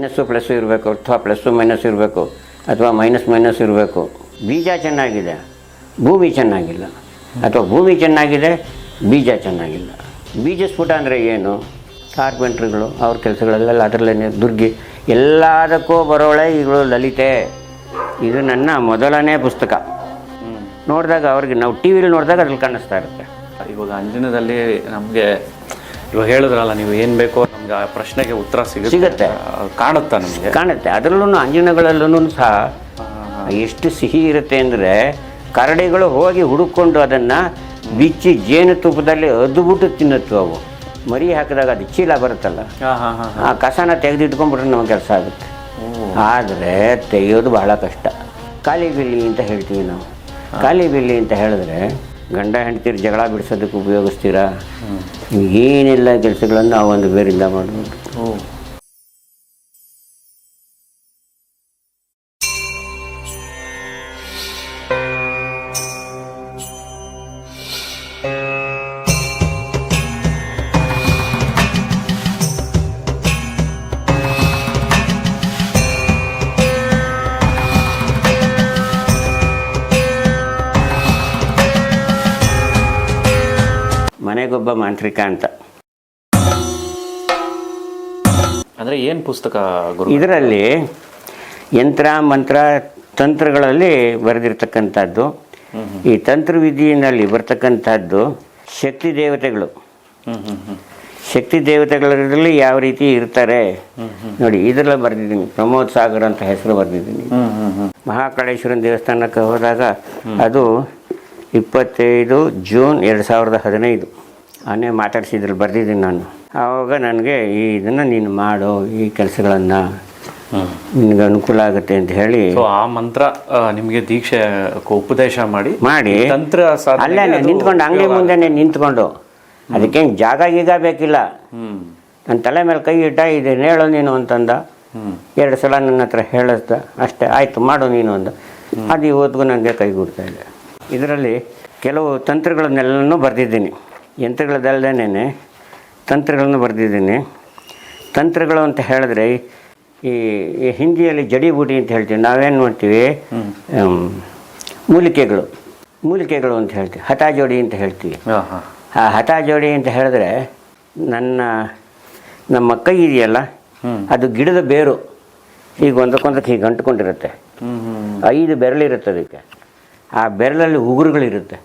Minus plus ಇರಬೇಕು ಅಥವಾ plus minus ಇರಬೇಕು, ಅಥವಾ ಮೈನಸ್ ಮೈನಸ್ ಇರಬೇಕು. ಬೀಜ ಚೆನ್ನಾಗಿದೆ, ಭೂಮಿ ಚೆನ್ನಾಗಿಲ್ಲ. ಅಥವಾ ಭೂಮಿ ಚೆನ್ನಾಗಿದೆ, ಬೀಜ ಚೆನ್ನಾಗಿಲ್ಲ. ಬೀಜ ಸ್ಫುಟ ಅಂದರೆ ಏನು? ಕಾರ್ಪೆಂಟ್ರಿಗಳು, ಅವ್ರ ಕೆಲಸಗಳಲ್ಲೆಲ್ಲ ಅದರಲ್ಲೇ ದುರ್ಗಿ, ಎಲ್ಲದಕ್ಕೂ ಬರೋಳೆ ಇವಳು ಲಲಿತೆ. ಇದು ನನ್ನ ಮೊದಲನೇ ಪುಸ್ತಕ. ನೋಡಿದಾಗ ಅವ್ರಿಗೆ ನಾವು ಟಿ ವಿಲಿ ನೋಡಿದಾಗ ಅದ್ರಲ್ಲಿ ಕಾಣಿಸ್ತಾ ಇರುತ್ತೆ. ಇವಾಗ ಅಂಜನದಲ್ಲಿ ನಮಗೆ ಇವಾಗ ಹೇಳಿದ್ರಲ್ಲ, ನೀವು ಏನು ಬೇಕೋ ನಮ್ಗೆ ಆ ಪ್ರಶ್ನೆಗೆ ಉತ್ತರ ಸಿಗುತ್ತೆ. ಸಿಗುತ್ತೆ. ಕಾಣುತ್ತಾ ನಿಮಗೆ? ಕಾಣುತ್ತೆ. ಅದರಲ್ಲೂ ಅಂಜನಗಳಲ್ಲೂ ಸಹ ಎಷ್ಟು ಸಿಹಿ ಇರುತ್ತೆ ಅಂದರೆ ಕರಡಿಗಳು ಹೋಗಿ ಹುಡುಕೊಂಡು ಅದನ್ನು ಬಿಚ್ಚಿ ಜೇನುತುಪ್ಪದಲ್ಲಿ ಅದ್ಬಿಟ್ಟು ತಿನ್ನುತ್ತವು ಅವು. ಮರಿ ಹಾಕಿದಾಗ ಅದು ಚೀಲ ಬರುತ್ತಲ್ಲ? ಆ ಕಸನ ತೆಗೆದಿಟ್ಕೊಂಡ್ಬಿಟ್ರೆ ನಮ್ಮ ಕೆಲಸ ಆಗುತ್ತೆ. ಆದರೆ ತೆಗೆಯೋದು ಬಹಳ ಕಷ್ಟ. ಕಾಲಿಬಿಲ್ಲಿ ಅಂತ ಹೇಳ್ತೀವಿ ನಾವು. ಕಾಲಿಬಿಲ್ಲಿ ಅಂತ ಹೇಳಿದ್ರೆ ಗಂಡ ಹೆಂಡ್ತಿರು ಜಗಳ ಬಿಡಿಸೋದಕ್ಕೆ ಉಪಯೋಗಿಸ್ತೀರಾ? ಏನೆಲ್ಲ ಕೆಲಸಗಳನ್ನು ಆ ಒಂದು ಬೇರಿಂದ ಮಾಡ್ಬೋದು. ಮನೆಗೊಬ್ಬ ಮಾಂತ್ರಿಕ ಅಂತ. ಅಂದರೆ ಏನು ಪುಸ್ತಕ ಗುರು ಇದರಲ್ಲಿ ಯಂತ್ರ ಮಂತ್ರ ತಂತ್ರಗಳಲ್ಲಿ ಬರೆದಿರ್ತಕ್ಕಂಥದ್ದು ಈ ತಂತ್ರವಿಧಿಯಲ್ಲಿ ಬರ್ತಕ್ಕಂಥದ್ದು ಶಕ್ತಿ ದೇವತೆಗಳು. ಶಕ್ತಿ ದೇವತೆಗಳಲ್ಲಿ ಯಾವ ರೀತಿ ಇರ್ತಾರೆ? ನೋಡಿ ಇದರಲ್ಲಿ ಬರೆದಿದ್ದೀನಿ. ಪ್ರಮೋದ್ ಸಾಗರ್ ಅಂತ ಹೆಸರು ಬರೆದಿದ್ದೀನಿ. ಮಹಾಕಾಳೇಶ್ವರನ ದೇವಸ್ಥಾನಕ್ಕೆ ಹೋದಾಗ ಅದು ಇಪ್ಪತ್ತೈದು ಜೂನ್ ಎರಡು ಸಾವಿರದ ಹದಿನೈದು. ಆನೆ ಮಾತಾಡಿಸಿದ್ರಲ್ಲಿ ಬರ್ದಿದ್ದೀನಿ ನಾನು. ಆವಾಗ ನನಗೆ ಈ ಇದನ್ನು ನೀನು ಮಾಡು ಈ ಕೆಲಸಗಳನ್ನು ನಿನಗೆ ಅನುಕೂಲ ಆಗುತ್ತೆ ಅಂತ ಹೇಳಿ ಆ ಮಂತ್ರ ನಿಮಗೆ ದೀಕ್ಷೆ ಉಪದೇಶ ಮಾಡಿ ಮಾಡಿ. ತಂತ್ರ ಅಲ್ಲೇ ನಿಂತ್ಕೊಂಡು ಅಂಗಡಿ ಮುಂದೆನೆ ನಿಂತ್ಕೊಂಡು. ಅದಕ್ಕೆ ಜಾಗ ಈಗ ಬೇಕಿಲ್ಲ. ನನ್ನ ತಲೆ ಮೇಲೆ ಕೈ ಇಟ್ಟ ಇದು ಹೇಳು ನೀನು ಅಂತಂದ. ಎರಡು ಸಲ ನನ್ನ ಹತ್ರ ಹೇಳಿಸ್ದ ಅಷ್ಟೇ ಆಯಿತು ಮಾಡು ನೀನು ಅಂದ. ಅದು ಇವತ್ತಿಗೂ ನನಗೆ ಕೈಗೂಡ್ತಾ ಇದೆ. ಇದರಲ್ಲಿ ಕೆಲವು ತಂತ್ರಗಳನ್ನೆಲ್ಲನೂ ಬರೆದಿದ್ದೀನಿ. ಯಂತ್ರಗಳದಲ್ಲದೇನೆ ತಂತ್ರಗಳನ್ನು ಬರೆದಿದ್ದೀನಿ. ತಂತ್ರಗಳು ಅಂತ ಹೇಳಿದ್ರೆ ಈ ಹಿಂದಿಯಲ್ಲಿ ಜಡಿಬೂಟಿ ಅಂತ ಹೇಳ್ತೀವಿ ನಾವೇನು ಮಾಡ್ತೀವಿ? ಮೂಲಿಕೆಗಳು. ಮೂಲಿಕೆಗಳು ಅಂತ ಹೇಳ್ತೀವಿ ಹಠಾಜೋಡಿ ಅಂತ ಹೇಳ್ತೀವಿ. ಆ ಹಠ ಜೋಡಿ ಅಂತ ಹೇಳಿದ್ರೆ ನನ್ನ ನಮ್ಮ ಕೈ ಇದೆಯಲ್ಲ? ಅದು ಗಿಡದ ಬೇರು. ಈಗ ಒಂದಕ್ಕೊಂದಕ್ಕೆ ಹೀಗೆ ಅಂಟ್ಕೊಂಡಿರುತ್ತೆ. ಐದು ಬೆರಳಿರುತ್ತೆ ಅದಕ್ಕೆ ಆ ಬೆರಳಲ್ಲಿ ಉಗುರುಗಳಿರುತ್ತೆ.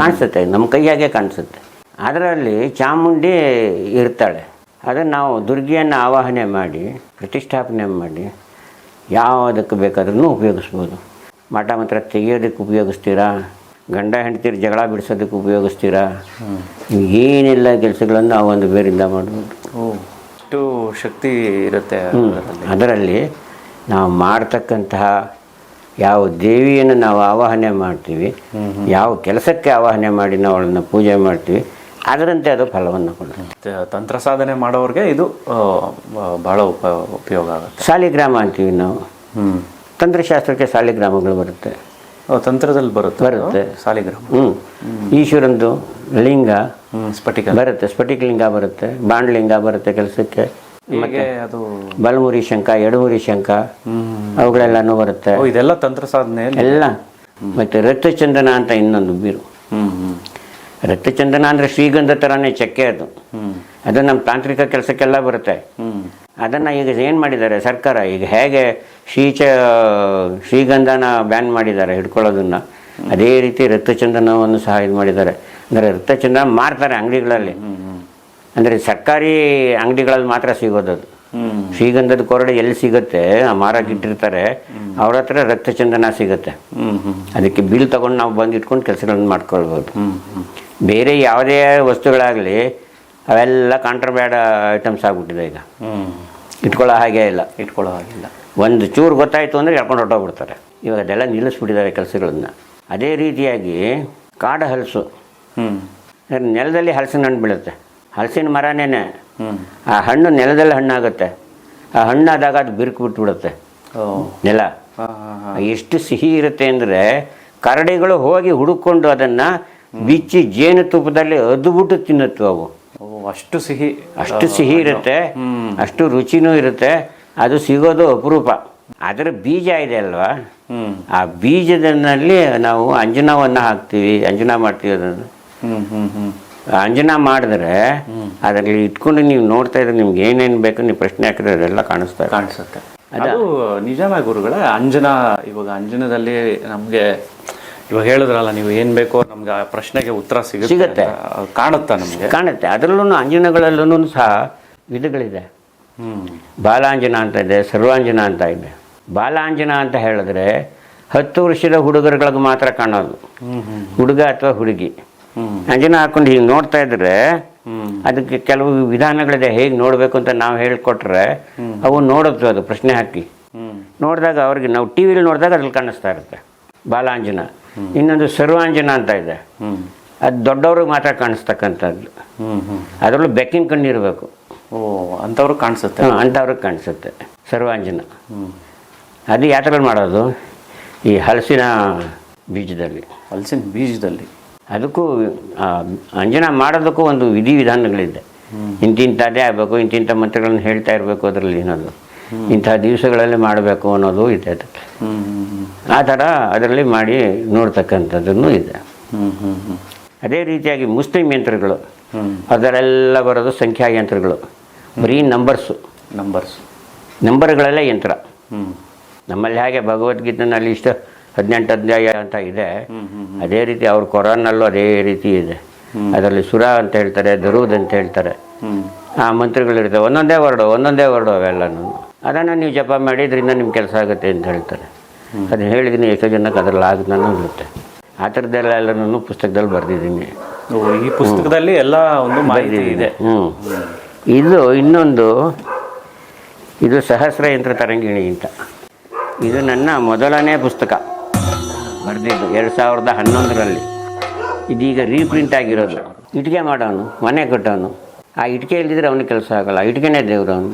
ಕಾಣಿಸುತ್ತೆ ನಮ್ಮ ಕೈಯಾಗೆ ಕಾಣಿಸುತ್ತೆ. ಅದರಲ್ಲಿ ಚಾಮುಂಡಿ ಇರ್ತಾಳೆ. ಅದನ್ನು ನಾವು ದುರ್ಗಿಯನ್ನು ಆವಾಹನೆ ಮಾಡಿ ಪ್ರತಿಷ್ಠಾಪನೆ ಮಾಡಿ ಯಾವುದಕ್ಕೆ ಬೇಕಾದ್ರೂ ಉಪಯೋಗಿಸ್ಬೋದು. ಮಠ ಮಾತ್ರ ತೆಗೆಯೋದಕ್ಕೆ ಉಪಯೋಗಿಸ್ತೀರಾ? ಗಂಡ ಹೆಂಡ್ತೀರು ಜಗಳ ಬಿಡಿಸೋದಕ್ಕೆ ಉಪಯೋಗಿಸ್ತೀರಾ? ಏನೆಲ್ಲ ಕೆಲಸಗಳನ್ನು ನಾವು ಒಂದು ಬೇರಿಂದ ಮಾಡ್ಬೋದು. ಅಷ್ಟು ಶಕ್ತಿ ಇರುತ್ತೆ ಅದರಲ್ಲಿ. ನಾವು ಮಾಡ್ತಕ್ಕಂತಹ ಯಾವ ದೇವಿಯನ್ನು ನಾವು ಆವಾಹನೆ ಮಾಡ್ತೀವಿ ಯಾವ ಕೆಲಸಕ್ಕೆ ಆವಾಹನೆ ಮಾಡಿ ನಾವು ಅವಳನ್ನು ಪೂಜೆ ಮಾಡ್ತೀವಿ ಅದರಂತೆ ಅದು ಫಲವನ್ನು ಕೊಡುತ್ತೆ. ತಂತ್ರ ಸಾಧನೆ ಮಾಡೋರಿಗೆ ಇದು ಬಹಳ ಉಪ ಉಪಯೋಗ ಆಗುತ್ತೆ. ಸಾಲಿಗ್ರಾಮ ಅಂತೀವಿ ನಾವು. ತಂತ್ರಶಾಸ್ತ್ರಕ್ಕೆ ಸಾಲಿಗ್ರಾಮಗಳು ಬರುತ್ತೆ. ತಂತ್ರದಲ್ಲಿ ಬರುತ್ತೆ ಬರುತ್ತೆ. ಸಾಲಿಗ್ರಾಮ. ಹ್ಞೂ ಈಶ್ವರಂದು ಲಿಂಗ ಸ್ಫಟಿಕ. ಬರುತ್ತೆ. ಸ್ಫಟಿಕ ಲಿಂಗ ಬರುತ್ತೆ. ಬಾಂಡ್ಲಿಂಗ ಬರುತ್ತೆ ಕೆಲಸಕ್ಕೆ. ಮತ್ತೆ ಅದು ಬಲಮುರಿ ಶಂಕ ಎಡಮುರಿ ಶಂಕ ಅವುಗಳೆಲ್ಲನೂ ಬರುತ್ತೆ. ಇದೆಲ್ಲ ತಂತ್ರ ಸಾಧನೆ ಎಲ್ಲ. ಮತ್ತೆ ರಕ್ತಚಂದನ ಅಂತ ಇನ್ನೊಂದು ಬೀರು. ರಕ್ತಚಂದನ ಅಂದರೆ ಶ್ರೀಗಂಧ ಥರನೇ ಚಕ್ಕೆ ಅದು. ಅದು ನಮ್ಮ ತಾಂತ್ರಿಕ ಕೆಲಸಕ್ಕೆಲ್ಲ ಬರುತ್ತೆ. ಅದನ್ನ ಈಗ ಏನು ಮಾಡಿದ್ದಾರೆ ಸರ್ಕಾರ? ಈಗ ಹೇಗೆ ಶ್ರೀಚ ಶ್ರೀಗಂಧನ ಬ್ಯಾನ್ ಮಾಡಿದ್ದಾರೆ ಹಿಡ್ಕೊಳ್ಳೋದನ್ನು? ಅದೇ ರೀತಿ ರಕ್ತಚಂದನವನ್ನು ಸಹ ಇದು ಮಾಡಿದ್ದಾರೆ. ಅಂದರೆ ರಕ್ತಚಂದನ ಮಾರ್ತಾರೆ ಅಂಗಡಿಗಳಲ್ಲಿ. ಅಂದರೆ ಸರ್ಕಾರಿ ಅಂಗಡಿಗಳಲ್ಲಿ ಮಾತ್ರ ಸಿಗೋದು ಅದು. ಶ್ರೀಗಂಧದ ಕೊರಡೆ ಎಲ್ಲಿ ಸಿಗುತ್ತೆ? ಆ ಮಾರಕ್ಕೆ ಇಟ್ಟಿರ್ತಾರೆ. ಅವ್ರ ಹತ್ರ ರಕ್ತಚಂದನ ಸಿಗುತ್ತೆ. ಅದಕ್ಕೆ ಬಿಲ್ ತಗೊಂಡು ನಾವು ಬಂದು ಇಟ್ಕೊಂಡು ಕೆಲಸಗಳನ್ನು ಮಾಡ್ಕೊಳ್ಬೋದು. ಬೇರೆ ಯಾವುದೇ ವಸ್ತುಗಳಾಗಲಿ ಅವೆಲ್ಲ ಕಾಂಟ್ರಬ್ಯಾಡ ಐಟಮ್ಸ್ ಆಗಿಬಿಟ್ಟಿದೆ ಈಗ. ಹ್ಞೂ ಇಟ್ಕೊಳ್ಳೋ ಹಾಗೆ ಇಲ್ಲ. ಇಟ್ಕೊಳ್ಳೋ ಹಾಗಿಲ್ಲ ಒಂದು ಚೂರು ಗೊತ್ತಾಯಿತು ಅಂದರೆ ಎಳ್ಕೊಂಡು ಹೊಟ್ಟೋಗ್ಬಿಡ್ತಾರೆ ಇವಾಗ ಅದೆಲ್ಲ ನಿಲ್ಲಿಸ್ಬಿಟ್ಟಿದ್ದಾರೆ ಕೆಲಸಗಳನ್ನ. ಅದೇ ರೀತಿಯಾಗಿ ಕಾಡು ಹಲಸು. ನೆಲದಲ್ಲಿ ಹಲಸಿನ ಹಣ್ಣು ಬೀಳುತ್ತೆ. ಹಲಸಿನ ಮರನೇ ಆ ಹಣ್ಣು ನೆಲದಲ್ಲಿ ಹಣ್ಣಾಗುತ್ತೆ. ಆ ಹಣ್ಣಾದಾಗ ಅದು ಬಿರುಕು ಬಿಟ್ಬಿಡುತ್ತೆ ನೆಲ. ಎಷ್ಟು ಸಿಹಿ ಇರುತ್ತೆ ಅಂದರೆ ಕರಡಿಗಳು ಹೋಗಿ ಹುಡುಕೊಂಡು ಅದನ್ನು ಬಿಚ್ಚಿ ಜೇನುತುಪ್ಪದಲ್ಲಿ ಅದ್ಬಿಟ್ಟು ತಿನ್ನುತ್ತವು ಅವು. ಅಷ್ಟು ಸಿಹಿ ಅಷ್ಟು ಸಿಹಿ ಇರುತ್ತೆ. ಅಷ್ಟು ರುಚಿನೂ ಇರುತ್ತೆ. ಅದು ಸಿಗೋದು ಅಪರೂಪ. ಅದರ ಬೀಜ ಇದೆ ಅಲ್ವಾ? ಆ ಬೀಜದಲ್ಲಿ ನಾವು ಅಂಜನವನ್ನು ಹಾಕ್ತೀವಿ. ಅಂಜನ ಮಾಡ್ತೀವಿ ಅದನ್ನು. ಅಂಜನ ಮಾಡಿದ್ರೆ ಅದರಲ್ಲಿ ಇಟ್ಕೊಂಡು ನೀವು ನೋಡ್ತಾ ಇದ್ರೆ ನಿಮ್ಗೆ ಏನೇನು ಬೇಕು ನೀವು ಪ್ರಶ್ನೆ ಹಾಕಿದ್ರೆ ಅದೆಲ್ಲ ಕಾಣಿಸ್ತಾ ಕಾಣಿಸುತ್ತೆ. ಅದು ನಿಜಾಮ ಗುರುಗಳ ಅಂಜನ ಇವಾಗ ಅಂಜನದಲ್ಲಿ ನಮ್ಗೆ ಇವಾಗ ಹೇಳಿದ್ರಲ್ಲ ನೀವು ಏನ್ ಬೇಕೋ ನಮ್ಗೆ ಆ ಪ್ರಶ್ನೆಗೆ ಉತ್ತರ ಸಿಗುತ್ತೆ ಸಿಗುತ್ತೆ. ಅಂತ. ಅದು ಕಾಣುತ್ತಾ ನಮ್ಗೆ? ಕಾಣುತ್ತೆ. ಅದರಲ್ಲೂ ಅಂಜನಗಳಲ್ಲೂ ಸಹ ವಿಧಗಳಿದೆ. ಹ್ಮ್. ಬಾಲಾಂಜನ ಅಂತ ಇದೆ ಸರ್ವಾಂಜನ ಅಂತ ಇದೆ. ಬಾಲಾಂಜನ ಅಂತ ಹೇಳಿದ್ರೆ ಹತ್ತು ವರ್ಷದ ಹುಡುಗರುಗಳಿಗೆ ಮಾತ್ರ ಕಾಣೋದು. ಹ್ಮ್ ಹ್ಮ್ ಹುಡುಗ ಅಥವಾ ಹುಡುಗಿ. ಹ್ಮ್. ಅಂಜನ ಹಾಕೊಂಡು ಹೀಗೆ ನೋಡ್ತಾ ಇದ್ರೆ ಹ್ಮ್. ಅದಕ್ಕೆ ಕೆಲವು ವಿಧಾನಗಳಿದೆ ಹೇಗೆ ನೋಡಬೇಕು ಅಂತ ನಾವು ಹೇಳ್ಕೊಟ್ರೆ ಅವು ನೋಡುತ್ತೆ ಅದು ಪ್ರಶ್ನೆ ಹಾಕಿ. ಹ್ಮ್. ನೋಡಿದಾಗ ಅವ್ರಿಗೆ ನಾವು ಟಿ ವಿಲಿ ನೋಡಿದಾಗ ಅದ್ರಲ್ಲಿ ಕಾಣಿಸ್ತಾ ಇರುತ್ತೆ. ಬಾಲಾಂಜನ. ಇನ್ನೊಂದು ಸರ್ವಾಂಜನ ಅಂತ ಇದೆ. ಅದು ದೊಡ್ಡವ್ರಿಗೆ ಮಾತ್ರ ಕಾಣಿಸ್ತಕ್ಕಂಥದ್ದು. ಅದರಲ್ಲೂ ಬೆಕ್ಕಿನ ಕಣ್ಣಿರಬೇಕು ಓ ಅಂಥವ್ರು ಕಾಣಿಸುತ್ತೆ. ಅಂಥವ್ರಿಗೆ ಕಾಣಿಸುತ್ತೆ ಸರ್ವಾಂಜನ. ಅದು ಯಾತ್ರೆಗಳು ಮಾಡೋದು? ಈ ಹಲಸಿನ ಬೀಜದಲ್ಲಿ. ಹಲಸಿನ ಬೀಜದಲ್ಲಿ. ಅದಕ್ಕೂ ಅಂಜನ ಮಾಡೋದಕ್ಕೂ ಒಂದು ವಿಧಿ ವಿಧಾನಗಳಿದೆ. ಇಂತಿಂಥದ್ದೇ ಆಗಬೇಕು ಇಂತಿಂಥ ಮಂತ್ರಗಳನ್ನು ಹೇಳ್ತಾ ಇರಬೇಕು ಅದರಲ್ಲಿ ಏನದು. ಇಂತಹ ದಿವಸಗಳಲ್ಲಿ ಮಾಡಬೇಕು ಅನ್ನೋದು ಇದೆ ಅದಕ್ಕೆ ಆ ಥರ ಅದರಲ್ಲಿ ಮಾಡಿ ನೋಡ್ತಕ್ಕಂಥದ್ದನ್ನು ಇದೆ. ಅದೇ ರೀತಿಯಾಗಿ ಮುಸ್ಲಿಂ ಯಂತ್ರಗಳು ಅದರೆಲ್ಲ ಬರೋದು ಸಂಖ್ಯಾ ಯಂತ್ರಗಳು ಬರೀ ನಂಬರ್ಸು. ನಂಬರ್ಸ್. ನಂಬರ್ಗಳಲ್ಲೇ ಯಂತ್ರ. ನಮ್ಮಲ್ಲಿ ಹಾಗೆ ಭಗವದ್ಗೀತೆನಲ್ಲಿ ಇಷ್ಟು ಹದಿನೆಂಟು ಅಧ್ಯಾಯ ಅಂತ ಇದೆ. ಅದೇ ರೀತಿ ಅವ್ರ ಕೊರೋನಲ್ಲೂ ಅದೇ ರೀತಿ ಇದೆ. ಅದರಲ್ಲಿ ಸುರ ಅಂತ ಹೇಳ್ತಾರೆ ದರೂದ್ ಅಂತ ಹೇಳ್ತಾರೆ. ಆ ಮಂತ್ರಗಳಿರ್ತವೆ ಒಂದೊಂದೇ ವರ್ಡು ಒಂದೊಂದೇ ವರ್ಡು ಅವೆಲ್ಲನೂ. ಅದನ್ನು ನೀವು ಜಪ ಮಾಡಿದ್ರಿಂದ ನಿಮ್ಮ ಕೆಲಸ ಆಗುತ್ತೆ ಅಂತ ಹೇಳ್ತಾರೆ. ಅದನ್ನ ಹೇಳಿದ್ದೀನಿ ಎಷ್ಟೋ ಜನಕ್ಕೆ ಅದರಲ್ಲಿ ಆಗುತ್ತಾನು ಇರುತ್ತೆ ಆ ಥರದ್ದೆಲ್ಲ ಎಲ್ಲನೂ ಪುಸ್ತಕದಲ್ಲಿ ಬರೆದಿದ್ದೀನಿ. ಓ, ಈ ಪುಸ್ತಕದಲ್ಲಿ ಎಲ್ಲ ಒಂದು ಮಾಹಿತಿ ಇದೆ. ಹ್ಞೂ ಇದು ಇನ್ನೊಂದು ಇದು ಸಹಸ್ರ ಯಂತ್ರ ತರಂಗಿಣಿ ಅಂತ. ಇದು ನನ್ನ ಮೊದಲನೇ ಪುಸ್ತಕ. ಬರೆದಿದ್ದು ಎರಡು ಸಾವಿರದ ಹನ್ನೊಂದರಲ್ಲಿ. ಇದೀಗ ರೀಪ್ರಿಂಟ್ ಆಗಿರೋದು. ಇಟ್ಗೆ ಮಾಡೋನು ಮನೆ ಕಟ್ಟೋನು. ಆ ಇಟ್ಟಿಗೆ ಇಲ್ದಿದ್ರೆ ಅವನಿಗೆ ಕೆಲಸ ಆಗೋಲ್ಲ. ಇಟ್ಕೆನೇ ದೇವ್ರು ಅವನು.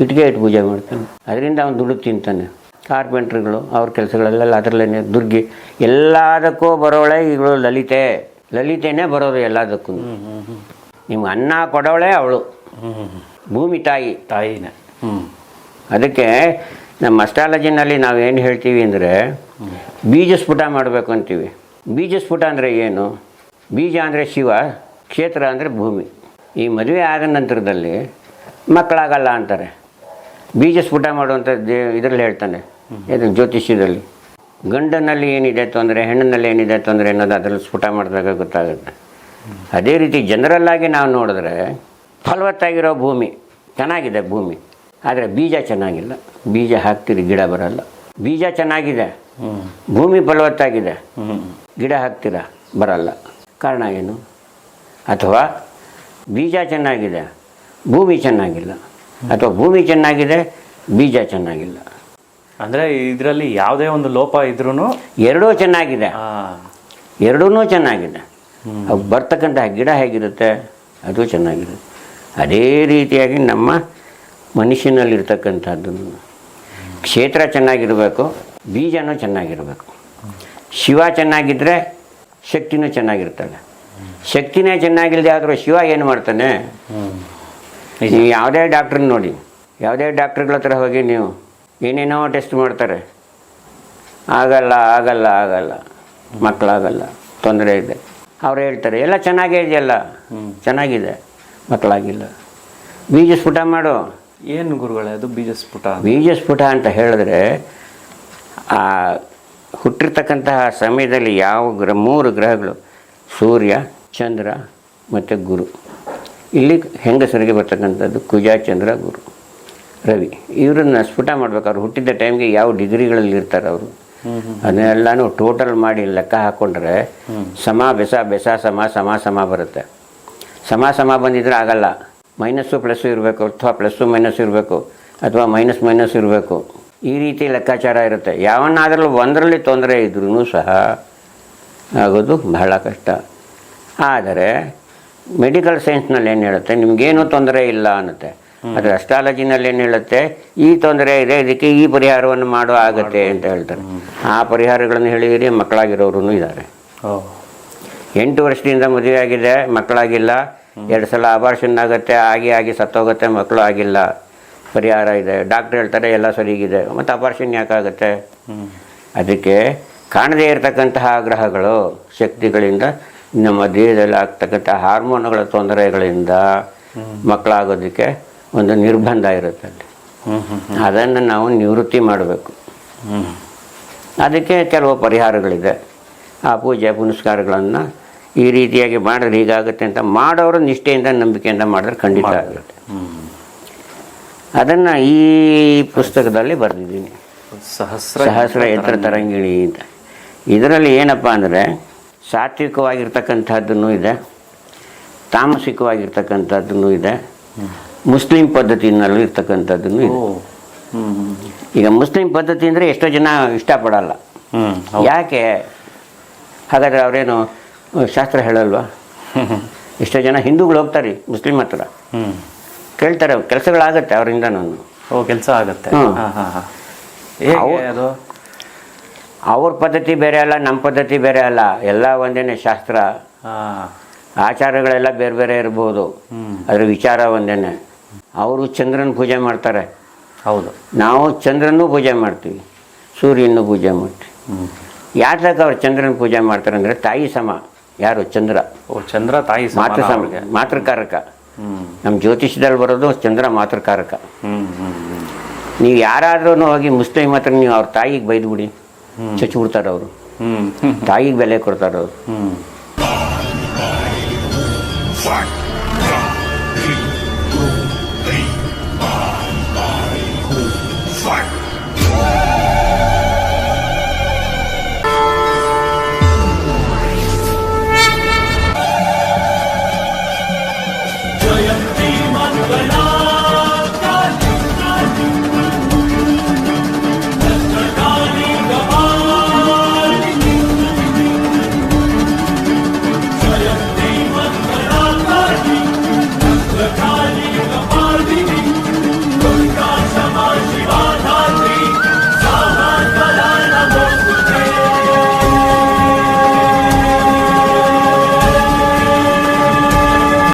ಇಟ್ಕೆ ಇಟ್ಟು ಪೂಜೆ ಮಾಡ್ತಾನೆ. ಅದರಿಂದ ಅವನು ದುಡ್ಡು ತಿಂತಾನೆ. ಕಾರ್ಪೆಂಟ್ರುಗಳು ಅವ್ರ ಕೆಲಸಗಳೆಲ್ಲ ಅದರಲ್ಲೇ ದುರ್ಗಿ ಎಲ್ಲದಕ್ಕೂ ಬರೋಳೆ ಇವಳು ಲಲಿತೆ. ಲಲಿತೆನೇ ಬರೋದು ಎಲ್ಲದಕ್ಕೂ. ನಿಮ್ಗೆ ಅನ್ನ ಕೊಡೋಳೆ ಅವಳು. ಭೂಮಿ ತಾಯಿ. ತಾಯಿನೇ. ಅದಕ್ಕೆ ನಮ್ಮ ಅಸ್ಟ್ರಾಲಜಿನಲ್ಲಿ ನಾವು ಏನು ಹೇಳ್ತೀವಿ ಅಂದರೆ ಬೀಜ ಸ್ಫುಟ ಮಾಡಬೇಕು ಅಂತೀವಿ. ಬೀಜ ಸ್ಫುಟ ಅಂದರೆ ಏನು? ಬೀಜ ಅಂದರೆ ಶಿವ ಕ್ಷೇತ್ರ ಅಂದರೆ ಭೂಮಿ. ಈ ಮದುವೆ ಆದ ನಂತರದಲ್ಲಿ ಮಕ್ಕಳಾಗಲ್ಲ ಅಂತಾರೆ. ಬೀಜ ಸ್ಫುಟ ಮಾಡುವಂಥ ದೇ ಇದರಲ್ಲಿ ಹೇಳ್ತಾನೆ. ಇದು ಜ್ಯೋತಿಷ್ಯದಲ್ಲಿ. ಗಂಡನಲ್ಲಿ ಏನಿದೆ ತೊಂದರೆ ಹೆಣ್ಣಿನಲ್ಲಿ ಏನಿದೆ ತೊಂದರೆ ಅನ್ನೋದು ಅದರಲ್ಲಿ ಸ್ಫುಟ ಮಾಡಿದಾಗ ಗೊತ್ತಾಗುತ್ತೆ. ಅದೇ ರೀತಿ ಜನರಲ್ಲಾಗಿ ನಾವು ನೋಡಿದ್ರೆ ಫಲವತ್ತಾಗಿರೋ ಭೂಮಿ ಚೆನ್ನಾಗಿದೆ ಭೂಮಿ. ಆದರೆ ಬೀಜ ಚೆನ್ನಾಗಿಲ್ಲ. ಬೀಜ ಹಾಕ್ತೀರಿ ಗಿಡ ಬರಲ್ಲ. ಬೀಜ ಚೆನ್ನಾಗಿದೆ. ಭೂಮಿ ಫಲವತ್ತಾಗಿದೆ. ಗಿಡ ಹಾಕ್ತೀರಾ? ಬರಲ್ಲ. ಕಾರಣ ಏನು? ಅಥವಾ ಬೀಜ ಚೆನ್ನಾಗಿದೆ. ಭೂಮಿ ಚೆನ್ನಾಗಿಲ್ಲ. ಅಥವಾ ಭೂಮಿ ಚೆನ್ನಾಗಿದೆ ಬೀಜ ಚೆನ್ನಾಗಿಲ್ಲ. ಅಂದ್ರೆ ಇದರಲ್ಲಿ ಯಾವುದೇ ಒಂದು ಲೋಪ ಇದ್ರೂ ಎರಡೂ ಚೆನ್ನಾಗಿದೆ. ಆ. ಎರಡೂ ಚೆನ್ನಾಗಿದೆ. ಅವು ಬರ್ತಕ್ಕಂಥ ಗಿಡ ಹೇಗಿರುತ್ತೆ? ಅದು ಚೆನ್ನಾಗಿದೆ ಅದೇ ರೀತಿಯಾಗಿ ನಮ್ಮ ಮನುಷ್ಯನಲ್ಲಿರ್ತಕ್ಕಂಥದ್ದನ್ನು. ಕ್ಷೇತ್ರ ಚೆನ್ನಾಗಿರಬೇಕು ಬೀಜನೂ ಚೆನ್ನಾಗಿರಬೇಕು. ಶಿವ ಚೆನ್ನಾಗಿದ್ದರೆ ಶಕ್ತಿನೂ ಚೆನ್ನಾಗಿರ್ತಾಳೆ. ಶಕ್ತಿನೇ ಚೆನ್ನಾಗಿಲ್ಲದೆ ಆದರೂ ಶಿವ ಏನು ಮಾಡ್ತಾನೆ? ನೀವು ಯಾವುದೇ ಡಾಕ್ಟ್ರನ್ನ ನೋಡಿ. ಯಾವುದೇ ಡಾಕ್ಟ್ರ್ಗಳ ಹತ್ರ ಹೋಗಿ ನೀವು ಏನೇನೋ ಟೆಸ್ಟ್ ಮಾಡ್ತಾರೆ. ಆಗಲ್ಲ ಆಗಲ್ಲ ಆಗಲ್ಲ. ಮಕ್ಕಳಾಗಲ್ಲ ತೊಂದರೆ ಇದೆ. ಅವ್ರು ಹೇಳ್ತಾರೆ ಎಲ್ಲ ಚೆನ್ನಾಗೇ ಇದೆಯಲ್ಲ? ಚೆನ್ನಾಗಿದೆ. ಮಕ್ಕಳಾಗಿಲ್ಲ ಬೀಜ ಸ್ಫುಟ ಮಾಡು. ಏನು ಗುರುಗಳೇ ಅದು ಬೀಜ ಸ್ಫುಟ? ಬೀಜ ಸ್ಫುಟ ಅಂತ ಹೇಳಿದ್ರೆ ಆ ಹುಟ್ಟಿರ್ತಕ್ಕಂತಹ ಸಮಯದಲ್ಲಿ ಯಾವ ಗ್ರಹ ಮೂರು ಗ್ರಹಗಳು ಸೂರ್ಯ ಚಂದ್ರ ಮತ್ತು ಗುರು. ಇಲ್ಲಿ ಹೆಂಗಸರಿಗೆ ಬರ್ತಕ್ಕಂಥದ್ದು ಕುಜ ಚಂದ್ರ ಗುರು. ರವಿ, ಇವರನ್ನ ಸ್ಫುಟ ಮಾಡ್ಬೇಕು. ಅವ್ರು ಹುಟ್ಟಿದ ಟೈಮ್ಗೆ ಯಾವ ಡಿಗ್ರಿಗಳಲ್ಲಿ ಇರ್ತಾರೆ ಅವರು. ಅದನ್ನೆಲ್ಲಾನು ಟೋಟಲ್ ಮಾಡಿ ಲೆಕ್ಕ ಹಾಕ್ಕೊಂಡ್ರೆ ಸಮ, ಬೆಸ ಬೆಸ, ಸಮ ಸಮ ಸಮ ಬರುತ್ತೆ. ಸಮ ಸಮ ಬಂದಿದ್ರೆ ಆಗಲ್ಲ. ಮೈನಸ್ಸು, ಪ್ಲಸ್ಸು ಇರಬೇಕು, ಅಥವಾ ಪ್ಲಸ್ಸು ಮೈನಸ್ ಇರಬೇಕು, ಅಥವಾ ಮೈನಸ್ ಮೈನಸ್ ಇರಬೇಕು. ಈ ರೀತಿ ಲೆಕ್ಕಾಚಾರ ಇರುತ್ತೆ. ಯಾವನ್ನಾದರೂ ಒಂದರಲ್ಲಿ ತೊಂದರೆ ಇದ್ರೂ ಸಹ ಆಗೋದು ಬಹಳ ಕಷ್ಟ. ಆದರೆ ಮೆಡಿಕಲ್ ಸೈನ್ಸ್ನಲ್ಲಿ ಏನು ಹೇಳುತ್ತೆ? ನಿಮಗೇನು ತೊಂದರೆ ಇಲ್ಲ ಅನ್ನುತ್ತೆ. ಆದರೆ ಅಸ್ಟ್ರಾಲಜಿನಲ್ಲಿ ಏನು ಹೇಳುತ್ತೆ ಈ ತೊಂದರೆ ಇದೆ ಇದಕ್ಕೆ ಈ ಪರಿಹಾರವನ್ನು ಮಾಡೋ ಆಗತ್ತೆ ಅಂತ ಹೇಳ್ತಾರೆ. ಆ ಪರಿಹಾರಗಳನ್ನು ಹೇಳಿದಿರಿ ಮಕ್ಕಳಾಗಿರೋರು ಇದ್ದಾರೆ. ಎಂಟು ವರ್ಷದಿಂದ ಮದುವೆ ಆಗಿದೆ ಮಕ್ಕಳಾಗಿಲ್ಲ. ಎರಡು ಸಲ ಅಬಾರ್ಷನ್ ಆಗುತ್ತೆ ಆಗಿ ಆಗಿ ಸತ್ತೋಗುತ್ತೆ ಮಕ್ಕಳು ಆಗಿಲ್ಲ. ಪರಿಹಾರ ಇದೆ. ಡಾಕ್ಟರ್ ಹೇಳ್ತಾರೆ ಎಲ್ಲ ಸರಿಗಿದೆ. ಮತ್ತು ಅಪಾರ್ಷನ್ ಯಾಕಾಗುತ್ತೆ ಅದಕ್ಕೆ ಕಾಣದೇ ಇರತಕ್ಕಂತಹ ಗ್ರಹಗಳು ಶಕ್ತಿಗಳಿಂದ ನಮ್ಮ ದೇಹದಲ್ಲಿ ಆಗ್ತಕ್ಕಂಥ ಹಾರ್ಮೋನ್ಗಳ ತೊಂದರೆಗಳಿಂದ ಮಕ್ಕಳಾಗೋದಕ್ಕೆ ಒಂದು ನಿರ್ಬಂಧ ಇರುತ್ತೆ ಅಲ್ಲಿ. ಹ್ಮ್ ಹ್ಮ್ ಅದನ್ನು ನಾವು ನಿವೃತ್ತಿ ಮಾಡಬೇಕು. ಅದಕ್ಕೆ ಕೆಲವು ಪರಿಹಾರಗಳಿದೆ. ಆ ಪೂಜೆ ಪುನಸ್ಕಾರಗಳನ್ನು ಈ ರೀತಿಯಾಗಿ ಮಾಡಿದ್ರೆ ಹೀಗಾಗುತ್ತೆ ಅಂತ ಮಾಡೋರು ನಿಷ್ಠೆಯಿಂದ ನಂಬಿಕೆಯಿಂದ ಮಾಡಿದ್ರೆ ಖಂಡಿತ ಆಗುತ್ತೆ. ಅದನ್ನು ಈ ಪುಸ್ತಕದಲ್ಲಿ ಬರೆದಿದ್ದೀನಿ. ಸಹಸ್ರ ಸಹಸ್ರ ಎತ್ತರ ತರಂಗಿಣಿ. ಅಂತ. ಇದರಲ್ಲಿ ಏನಪ್ಪ ಅಂದರೆ ಸಾತ್ವಿಕವಾಗಿರ್ತಕ್ಕಂಥದ್ದನ್ನು ಇದೆ ತಾಮಸಿಕವಾಗಿರ್ತಕ್ಕಂಥದ್ದು ಇದೆ ಮುಸ್ಲಿಂ ಪದ್ಧತಿನಲ್ಲಿ ಇರ್ತಕ್ಕಂಥದ್ದನ್ನು ಇದೆ. ಈಗ ಮುಸ್ಲಿಂ ಪದ್ಧತಿ ಅಂದರೆ ಎಷ್ಟೋ ಜನ ಇಷ್ಟಪಡಲ್ಲ. ಯಾಕೆ? ಹಾಗಾದರೆ ಅವರೇನು ಶಾಸ್ತ್ರ ಹೇಳಲ್ವಾ? ಎಷ್ಟೋ ಜನ ಹಿಂದೂಗಳು ಹೋಗ್ತಾರೆ ಮುಸ್ಲಿಂ ಹತ್ರ. ಕೇಳ್ತಾರೆ ಕೆಲಸಗಳಾಗತ್ತೆ ಅವರಿಂದ ನಾನು ಓ ಕೆಲಸ ಆಗುತ್ತೆ. ಅವ್ರ ಪದ್ಧತಿ ಬೇರೆ ಅಲ್ಲ ನಮ್ಮ ಪದ್ಧತಿ ಬೇರೆ ಅಲ್ಲ. ಎಲ್ಲ ಒಂದೇನೆ ಶಾಸ್ತ್ರ. ಆಚಾರಗಳೆಲ್ಲ ಬೇರೆ ಬೇರೆ ಇರ್ಬೋದು. ಅದ್ರ ವಿಚಾರ ಒಂದೇನೆ. ಅವರು ಚಂದ್ರನ ಪೂಜೆ ಮಾಡ್ತಾರೆ. ಹೌದು. ನಾವು ಚಂದ್ರನೂ ಪೂಜೆ ಮಾಡ್ತೀವಿ ಸೂರ್ಯನೂ ಪೂಜೆ ಮಾಡ್ತೀವಿ. ಯಾತಕ್ಕೆ ಅವ್ರು ಚಂದ್ರನ ಪೂಜೆ ಮಾಡ್ತಾರೆ ಅಂದರೆ ತಾಯಿ ಸಮ ಯಾರು? ಚಂದ್ರ. ಓ ಚಂದ್ರ ತಾಯಿ ಮಾತೃ ಸಮ. ಮಾತೃಕಾರಕ. ನಮ್ಮ ಜ್ಯೋತಿಷದಲ್ಲಿ ಬರೋದು ಚಂದ್ರ ಮಾತೃಕಾರಕ. ನೀವು ಯಾರಾದ್ರೂ ಹೋಗಿ ಮುಸ್ಲಿಮ್ ಹತ್ರ ನೀವು ಅವ್ರ ತಾಯಿಗೆ ಬೈದು ಬಿಡಿ. ಅವರು ಬಿಡ್ತಾರೆ ಅವರು. ತಾಯಿಗೆ ಬೆಲೆ ಕೊಡ್ತಾರೆ ಅವರು!